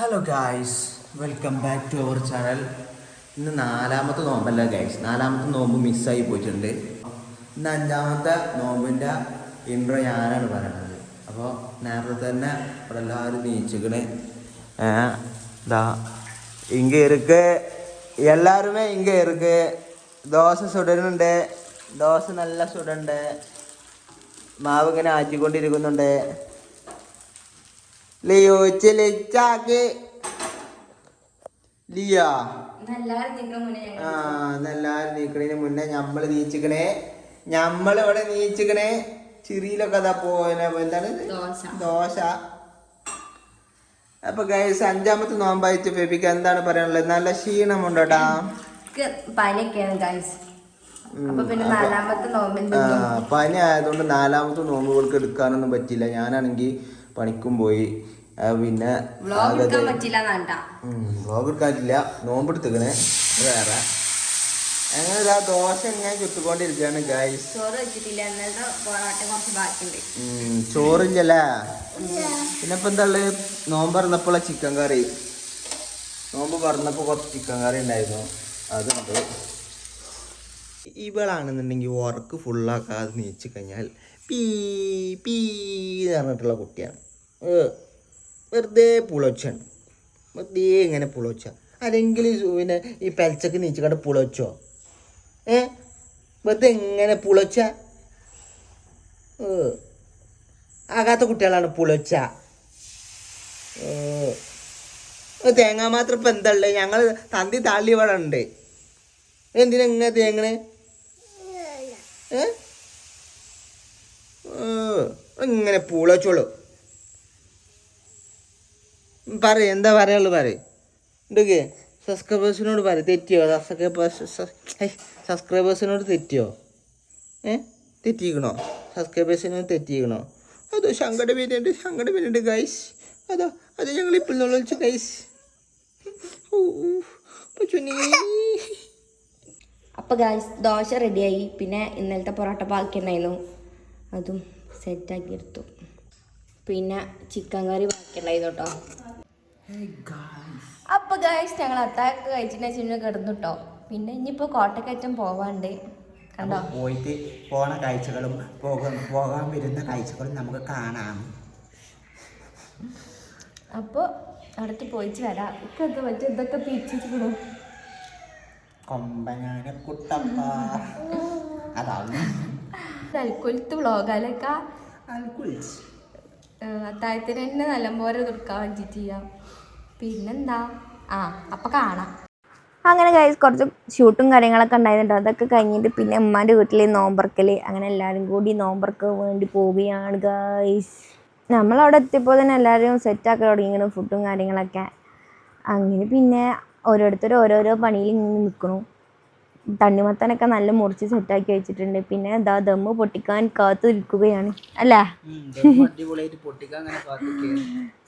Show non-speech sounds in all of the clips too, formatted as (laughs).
Hello guys welcome back to our channel ഇന്ന് നാലാമത്തെ നോമ്പല്ല guys നാലാമത്തെ നോമ്പ് മിസ്സായി പോയിട്ടുണ്ട്. ഇന്ന് അഞ്ചാമത്തെ നോമ്പിന്റെ ഇൻട്രോ ഞാനാണ് പറയുന്നത്. അപ്പോൾ നേരത്തെ തന്നെ ഇവിടെ എല്ലാവരും നീച്ചിക്കണ്. ഇതാ ഇങ്ക ഇരുക്ക് എല്ലാവരുമേ ഇങ്ക ഇരുക്ക് ദോശ സുടനുണ്ട് ദോശ നല്ല സുടണ്ട്. മാവ് ഇങ്ങനെ ആറ്റിക്കൊണ്ടിരിക്കുന്നുണ്ട്. ലിയോ ചിലിച്ചാക്കി ലിയ ആ എന്നെല്ലാരും നീക്കണതിന് മുന്നേ ഞമ്മൾ നീച്ചിക്കണേ. ഞമ്മൾ ഇവിടെ നീച്ചിക്കണേ. ചിറിയിലൊക്കെ അതാ പോയനെ എന്താണ്? ദോശ. അപ്പൊ ഗൈസ് അഞ്ചാമത്തെ നോമ്പായിട്ട് ബേബിക്ക് എന്താണ് പറയാനുള്ളത്? നല്ല ക്ഷീണമുണ്ടോട്ടാ പനിയൊക്കെയാണ് ഗൈസ് പനി ആയതുകൊണ്ട് നാലാമത്തെ നോമ്പുകൾക്ക് എടുക്കാനൊന്നും പറ്റില്ല. ഞാനാണെങ്കിൽ പണിക്കും പോയി. പിന്നെ വ്ളോഗ് എടുക്കാൻ പറ്റില്ല വ്ളോഗ് എടുത്തേക്കണേ വേറെ. അങ്ങനെ ഇതാ ദോശ ഇങ്ങനെ ചുട്ടുകൊണ്ടിരിക്കുകയാണ് ഗൈസ് ചോറ് വെച്ചിട്ടില്ല. പൊറോട്ട കുറച്ച് ബാക്കിയുണ്ട്. ചോറില്ലല്ലേ? പിന്നെ ഇപ്പൊ എന്താ ഉള്ളത് നോമ്പ് പറഞ്ഞപ്പോൾ ചിക്കൻ കറി. നോമ്പ് പറഞ്ഞപ്പോൾ കുറച്ച് ചിക്കൻ കറി ഉണ്ടായിരുന്നു. അത് ഉണ്ട് ഇവളാണെന്നുണ്ടെങ്കിൽ വർക്ക് ഫുള്ളാക്കാതെ നീച്ചു കഴിഞ്ഞാൽ പീ പീ എന്ന് പറഞ്ഞിട്ടുള്ള കുട്ടിയാണ്. വെറുതെ പുളച്ചാണ് വെറുതെ ഇങ്ങനെ പുളച്ച. അല്ലെങ്കിൽ പിന്നെ ഈ പെലച്ചക്ക് നീച്ചക്കാട്ട് പുളച്ചോ? ഏ വെറുതെ എങ്ങനെ പുളച്ച. ആകാത്ത കുട്ടികളാണ് പുളച്ച. തേങ്ങ മാത്രം ഇപ്പം എന്താ ഉള്ളത് ഞങ്ങൾ തന്തി തള്ളി ഇവിടെ ഉണ്ട്. എന്തിനാ ഇങ്ങനെ തേങ്ങണേ? ഏ, ഇങ്ങനെ പൂളച്ചോളൂ. പറ എന്താ പറയുള്ളൂ പറ എന്തൊക്കെ? സബ്സ്ക്രൈബേഴ്സിനോട് പറ തെറ്റിയോ? സബ്സ്ക്രൈബേഴ്സ് സബ്സ്ക്രൈബേഴ്സിനോട് തെറ്റിയോ? ഏ? തെറ്റിക്കണോ? സബ്സ്ക്രൈബേഴ്സിനോട് തെറ്റിക്കണോ? അതോ സങ്കടം വരുന്നുണ്ട് സങ്കടം വരുന്നുണ്ട് ഗൈസ് അതോ അത് ഞങ്ങൾ ഇപ്പോൾ വിളിച്ചു ഗൈസ് ഓ ഓ, പറ്റുന്നീ. അപ്പൊ ഗൈസ് ദോശ റെഡിയായി പിന്നെ ഇന്നലത്തെ പൊറോട്ട ബാക്കി ഉണ്ടായിരുന്നു അതും. സെറ്റാക്കി എടുത്തു. പിന്നെ ചിക്കൻ കറി ബാക്കിയുണ്ടായി കേട്ടോ അപ്പൊ ഗായ്സ് ഞങ്ങൾ അത്താക്ക് കഴിച്ചിട്ട് ചിന്ന കിടന്നു കേട്ടോ പിന്നെ ഇനിയിപ്പോ കോട്ടക്കറ്റം പോവാണ്ട്. കണ്ടോ? പോയിട്ട് പോണ കാഴ്ചകളും പോകാൻ പോകാൻ വരുന്ന കാഴ്ചകളും നമുക്ക് കാണാം. അപ്പോൾ അടുത്ത് പോയിട്ട് വരാം. പറ്റും? ഇതൊക്കെ പിരിച്ചിരിക്കണു കൊമ്പനാന കുട്ടപ്പ അതാണ് കൊലുത്ത് വ്ളോഗാലൊക്കെ. അത്താഴത്തിന് തന്നെ നല്ലപോലെ കൊടുക്കാൻ വേണ്ടിയിട്ട് ചെയ്യാം. പിന്നെന്താ? ആ അപ്പം കാണാം. അങ്ങനെ കഴിച്ച് കുറച്ച് ഷൂട്ടും കാര്യങ്ങളൊക്കെ ഉണ്ടായിരുന്നു അതൊക്കെ കഴിഞ്ഞിട്ട് പിന്നെ ഉമ്മാന്റെ വീട്ടിൽ നോമ്പറക്കൽ അങ്ങനെ എല്ലാവരും കൂടി നോമ്പറക്കാൻ വേണ്ടി പോവുകയാണ് ഗൈസ് നമ്മളവിടെ എത്തിയപ്പോൾ തന്നെ എല്ലാവരും സെറ്റാക്കി തുടങ്ങിയിരുന്നു ഫുഡും കാര്യങ്ങളൊക്കെ. അങ്ങനെ പിന്നെ ഓരോരുത്തർ ഓരോരോ പണിയിൽ ഇങ്ങനെ നിൽക്കണു തണ്ണിമത്തനൊക്കെ നല്ല മുറിച്ച് സെറ്റാക്കി വെച്ചിട്ടുണ്ട്. പിന്നെ ദാ ദമ്മ് പൊട്ടിക്കാൻ കാത്തു നിൽക്കുകയാണ്. അല്ലേ?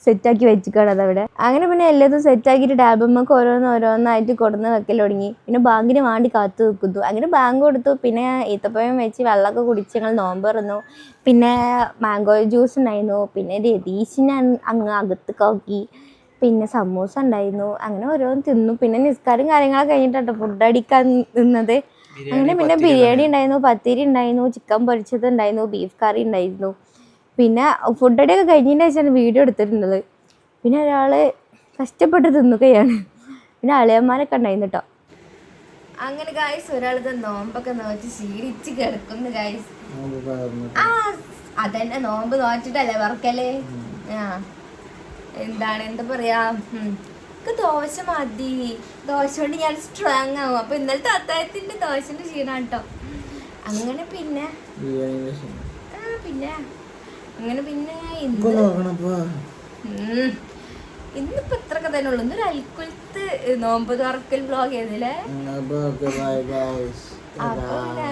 സെറ്റാക്കി വെച്ചിക്കാണ് അതവിടെ. അങ്ങനെ പിന്നെ എല്ലാതും സെറ്റാക്കിയിട്ട് ഡാബമ്മക്ക് ഓരോന്ന് ഓരോന്നായിട്ട് കൊടുന്ന് വെക്കൽ തുടങ്ങി. പിന്നെ ബാങ്കിന് വേണ്ടി കാത്തു നിൽക്കുന്നു. അങ്ങനെ ബാങ്ക് കൊടുത്തു. പിന്നെ ഈത്തപ്പഴം വെച്ച് വെള്ളമൊക്കെ കുടിച്ച് ഞങ്ങൾ നോമ്പ് ഇറന്നു പിന്നെ മാംഗോ ജ്യൂസ് ഉണ്ടായിരുന്നു. പിന്നെ രതീഷിനെ അങ്ങ് അകത്ത് നോക്കി പിന്നെ സമൂസ ഉണ്ടായിരുന്നു. അങ്ങനെ ഓരോന്ന് തിന്നു. പിന്നെ നിസ്കാരം കാര്യങ്ങളൊക്കെ കഴിഞ്ഞിട്ടോ ഫുഡ് അടിക്കാൻ നിന്നത്. അങ്ങനെ പിന്നെ ബിരിയാണി ഉണ്ടായിരുന്നു. പത്തിരി ഉണ്ടായിരുന്നു ചിക്കൻ പൊരിച്ചത് ഉണ്ടായിരുന്നു ബീഫ് കറി ഉണ്ടായിരുന്നു. പിന്നെ ഫുഡ് അടിയൊക്കെ കഴിഞ്ഞതിന് ശേഷമാണ് വീഡിയോ എടുത്തിട്ടുള്ളത്. പിന്നെ ഒരാൾ കഷ്ടപ്പെട്ട് തിന്നുകയാണ്. പിന്നെ അളിയന്മാരൊക്കെ ഉണ്ടായിരുന്നു കേട്ടോ അങ്ങനെ ഗായ്സ് ഒരാൾ നോമ്പൊക്കെ നോച്ച് ശീലിച്ച് കിടക്കുന്നു ഗായ്സ് ആ അതന്നെ നോമ്പ് നോച്ചിട്ടല്ലേ വർക്കല്ലേ ആ. എന്താണ് എന്താ പറയാ. എനിക്ക് ദോശ മതി. ദോശ കൊണ്ട് ഞാൻ സ്ട്രോങ് ആവും. അപ്പൊ ഇന്നലത്തെ അത്താഴത്തിന്റെ ദോശന്റെ ക്ഷീണാണ് കേട്ടോ അങ്ങനെ പിന്നെ ആ പിന്നെ അങ്ങനെ പിന്നെ ഇന്ന്. ഇന്നിപ്പോ ഇത്രയൊക്കെ തന്നെ ഉള്ളു. ഇന്നൊരു അൽക്കുലത്ത് നോമ്പ് തുറക്കൽ ബ്ലോഗ് ചെയ്തില്ലേ അപ്പൊ പിന്നെ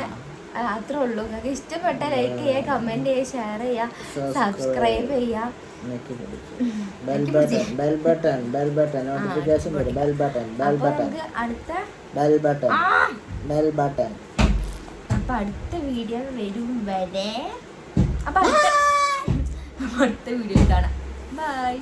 അത്രേ ഉള്ളൂ. നിങ്ങൾക്ക് ഇഷ്ടപ്പെട്ട ലൈക്ക് ചെയ്യുക കമന്റ് ചെയ്യുക ഷെയർ ചെയ്യുക സബ്സ്ക്രൈബ് ചെയ്യുക. അപ്പൊ അടുത്ത വീഡിയോ വരും വരെ. അപ്പൊ അടുത്ത (laughs) വീഡിയോ കാണാം. ബൈ